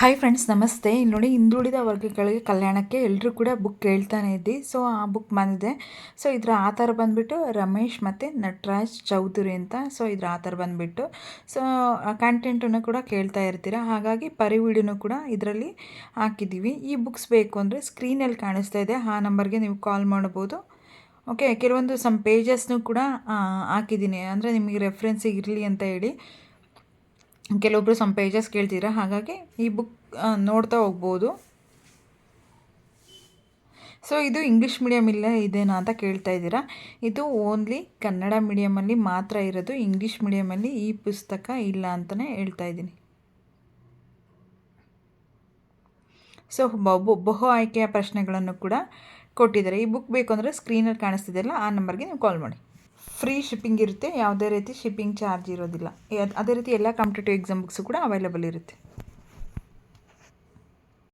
Hi friends ನಮಸ್ತೆ. ಇಲ್ಲಿ ನೋಡಿ ಹಿಂದುಳಿದ ವರ್ಗಗಳಿಗೆ ಕಲ್ಯಾಣಕ್ಕೆ ಎಲ್ಲರೂ ಕೂಡ ಬುಕ್ ಕೇಳ್ತಾನೆ ಇದ್ದಿ. ಸೊ ಆ ಬುಕ್ ಬಂದಿದೆ. ಸೊ ಇದರ ಆಥರ್ ಬಂದುಬಿಟ್ಟು ರಮೇಶ್ ಮತ್ತು ನಟರಾಜ್ ಚೌಧರಿ ಅಂತ. ಸೊ ಇದರ ಆಥರ್ ಬಂದುಬಿಟ್ಟು. ಸೊ ಕಂಟೆಂಟನ್ನು ಕೂಡ ಕೇಳ್ತಾ ಇರ್ತೀರ? ಹಾಗಾಗಿ ಪರಿವಿಡಿನೂ ಕೂಡ ಇದರಲ್ಲಿ ಹಾಕಿದ್ದೀವಿ. ಈ ಬುಕ್ಸ್ ಬೇಕು ಅಂದರೆ ಸ್ಕ್ರೀನಲ್ಲಿ ಕಾಣಿಸ್ತಾ ಇದೆ. ಆ ನಂಬರ್ಗೆ ನೀವು ಕಾಲ್ ಮಾಡ್ಬೋದು ಓಕೆ ಕೆಲವೊಂದು ಸಮ್ ಪೇಜಸ್ನು ಕೂಡ ಹಾಕಿದ್ದೀನಿ. ಅಂದರೆ ನಿಮಗೆ ರೆಫ್ರೆನ್ಸಿಗೆ ಇರಲಿ ಅಂತ ಹೇಳಿ. ಕೆಲವೊಬ್ಬರು ಸಮ್ ಪೇಜಸ್ ಕೇಳ್ತೀರಾ? ಹಾಗಾಗಿ ಈ ಬುಕ್ ನೋಡ್ತಾ ಹೋಗ್ಬೋದು. ಸೊ ಇದು ಇಂಗ್ಲೀಷ್ ಮೀಡಿಯಮ್ ಇಲ್ಲ, ಇದೇನಾ ಅಂತ ಕೇಳ್ತಾ ಇದ್ದೀರಾ? ಇದು ಓನ್ಲಿ ಕನ್ನಡ ಮೀಡಿಯಮಲ್ಲಿ ಮಾತ್ರ ಇರೋದು ಇಂಗ್ಲೀಷ್ ಮೀಡಿಯಮಲ್ಲಿ ಈ ಪುಸ್ತಕ ಇಲ್ಲ ಅಂತಲೇ ಹೇಳ್ತಾ ಇದ್ದೀನಿ. ಸೊ ಬಹು ಬಹು ಆಯ್ಕೆಯ ಪ್ರಶ್ನೆಗಳನ್ನು ಕೂಡ ಕೊಟ್ಟಿದ್ದಾರೆ. ಈ ಬುಕ್ ಬೇಕು ಅಂದರೆ ಸ್ಕ್ರೀನಲ್ಲಿ ಕಾಣಿಸ್ತಿದೆಯಲ್ಲ, ಆ ನಂಬರ್ಗೆ ನೀವು ಕಾಲ್ ಮಾಡಿ. ಫ್ರೀ ಶಿಪ್ಪಿಂಗ್ ಇರುತ್ತೆ, ಯಾವುದೇ ರೀತಿ ಶಿಪ್ಪಿಂಗ್ ಚಾರ್ಜ್ ಇರೋದಿಲ್ಲ. ಅದೇ ರೀತಿ ಎಲ್ಲ ಕಾಂಪಿಟೇಟಿವ್ ಎಕ್ಸಾಮ್ ಬುಕ್ಸು ಕೂಡ ಅವೈಲೇಬಲ್ ಇರುತ್ತೆ.